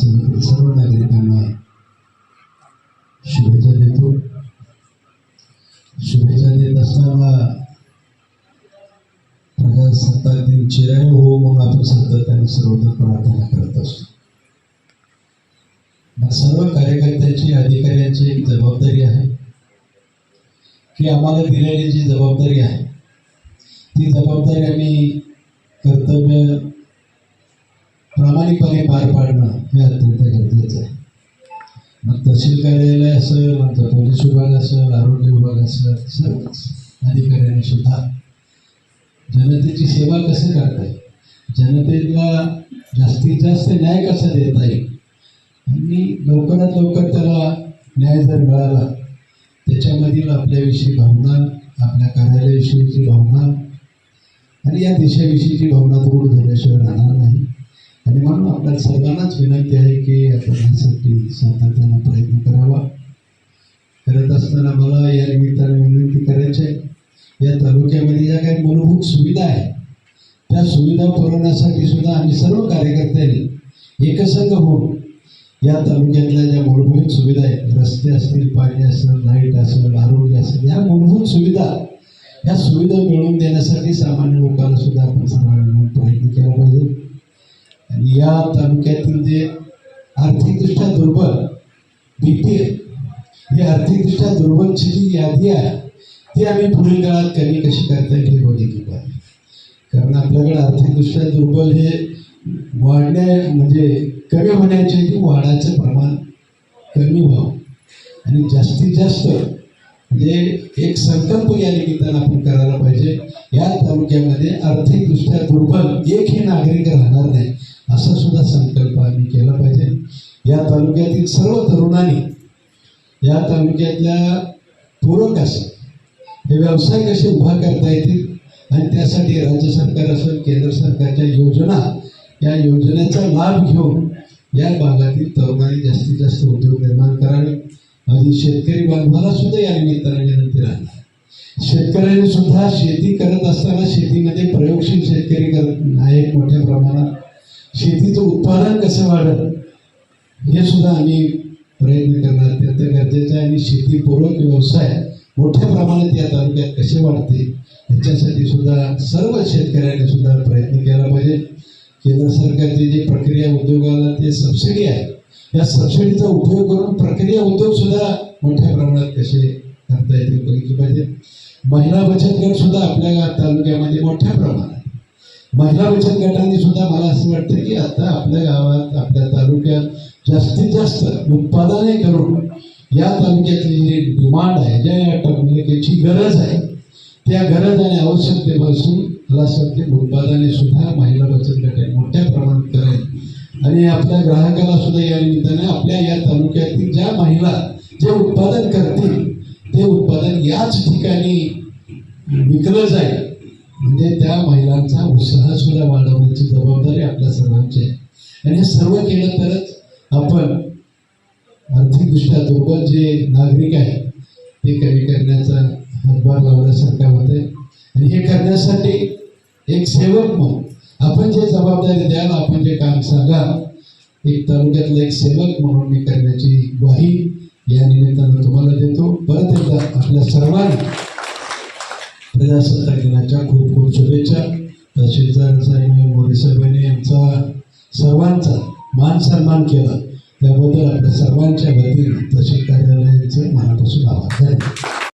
सर्व नागरिकांना शुभेच्छा देतो शुभेच्छा देत असताना प्रजासत्ताक दिन चिराय हो म्हणून आपण सातत्याने सर्वत्र प्रार्थना करत असतो मग सर्व कार्यकर्त्यांची अधिकाऱ्यांची एक जबाबदारी आहे की आम्हाला दिलेली जी जबाबदारी आहे ती जबाबदारी आम्ही कर्तव्य प्रामाणिकपणे पार पाडणं हे अत्यंत गरजेचं आहे. मग तहसील कार्यालय असेल नंतर पोलीस विभाग असेल आरोग्य विभाग असेल सर्वच अधिकाऱ्यांनी सुद्धा जनतेची सेवा कसं करता येईल जनतेला जास्तीत जास्त न्याय कसा देता येईल? आणि लवकरात लवकर त्याला न्याय जर मिळाला त्याच्यामधील आपल्याविषयी भावना आपल्या कार्यालयाविषयीची भावना आणि या देशाविषयीची भावना दूर झाल्याशिवाय राहणार नाही. आणि म्हणून आपल्या सर्वांनाच विनंती आहे की आपण यासाठी सातत्यानं प्रयत्न करावा. करत असताना मला या निमित्ताने विनंती करायची आहे. या तालुक्यामध्ये ज्या काही मूलभूत सुविधा आहे त्या सुविधा पुरवण्यासाठी सुद्धा आम्ही सर्व कार्यकर्त्यांनी एकसंघ होऊन या तालुक्यातल्या ज्या मूलभूत सुविधा आहेत रस्ते असतील पाणी असेल लाइट असेल आरोग्य असेल या मूलभूत सुविधा या सुविधा मिळवून देण्यासाठी सामान्य लोकांना सुद्धा आपण सर्वांनी प्रयत्न केला पाहिजे. या तालुक्यातील जे आर्थिकदृष्ट्या दुर्बल बी पी ही आर्थिकदृष्ट्या दुर्बलची जी यादी आहे ती आम्ही पुढील काळात कमी कशी करता येईल हे बघितली पाहिजे कारण आपल्याकडे आर्थिकदृष्ट्या दुर्बल हे वाढण्या म्हणजे कमी होण्याचे की वाढायचं प्रमाण कमी व्हावं. आणि जास्तीत जास्त म्हणजे एक संकल्प या निमित्तानं आपण करायला पाहिजे. या तालुक्यामध्ये आर्थिकदृष्ट्या दुर्बल एकही नागरिक राहणार नाही. असा सुद्धा संकल्प आम्ही केला पाहिजे. या तालुक्यातील सर्व तरुणांनी या तालुक्यातल्या पूरक असं हे व्यवसाय कसे उभा करता येतील आणि त्यासाठी राज्य सरकार असेल केंद्र सरकारच्या योजना या योजनेचा लाभ घेऊन या भागातील तरुणांनी जास्तीत जास्त उद्योग निर्माण करावे. आणि शेतकरी बांधवाला सुद्धा या निमित्ताने विनंती राहणार. शेतकऱ्यांनी सुद्धा शेती करत असताना शेतीमध्ये प्रयोगशील शेतकरी करत आहेत मोठ्या प्रमाणात. शेतीचं उत्पादन कसं वाढत हे सुद्धा आम्ही प्रयत्न करणार. अत्यंत गरजेचं आहे आणि शेतीपूरक व्यवसाय मोठ्या प्रमाणात या तालुक्यात कसे वाढते याच्यासाठी सुद्धा सर्व शेतकऱ्यांनी सुद्धा प्रयत्न केला पाहिजे. केंद्र सरकारची जी प्रक्रिया उद्योगाला ते सबसिडी आहे या सबसिडीचा उपयोग करून प्रक्रिया उद्योग सुद्धा मोठ्या प्रमाणात कसे करता येतील बघितले पाहिजे. महिला बचत गट सुद्धा आपल्या तालुक्यामध्ये मोठ्या प्रमाणात महिला बचत गटांनी सुद्धा मला असं वाटतं की आता आपल्या गावात आपल्या तालुक्यात जास्तीत जास्त उत्पादने करून या तालुक्यातली जी डिमांड आहे ज्या या तालुक्याची गरज आहे त्या गरज आणि आवश्यकतेपासून मला असं वाटते उत्पादने सुद्धा महिला बचत गट मोठ्या प्रमाणात करेल आणि आपल्या ग्राहकाला सुद्धा या निमित्ताने आपल्या या तालुक्यातील ज्या महिला जे उत्पादन करतील ते उत्पादन याच ठिकाणी विकलं जाईल. म्हणजे त्या महिलांचा उत्साह सुद्धा वाढवण्याची जबाबदारी आपल्या सर्वांची आहे. आणि हे सर्व केलं तरच आपण आर्थिकदृष्ट्या दुर्बल जे नागरिक आहेत ते कमी करण्याचा हातभार लावण्यासारखा होत आहे आणि हे करण्यासाठी एक सेवक म्हणून आपण जे जबाबदारी द्याल आपण जे काम सांगाल एक तालुक्यातला एक सेवक म्हणून मी करण्याची ग्वाही या निमित्तानं तुम्हाला देतो. परत एकदा आपल्या सर्वांनी प्रजासत्ताक दिनाच्या खूप साहेबांनी सर्वांचा मान सन्मान केला. त्याबद्दल आपल्या सर्वांच्या वतीने तहसील कार्यालयाचे मनापासून आभार. धन्यवाद.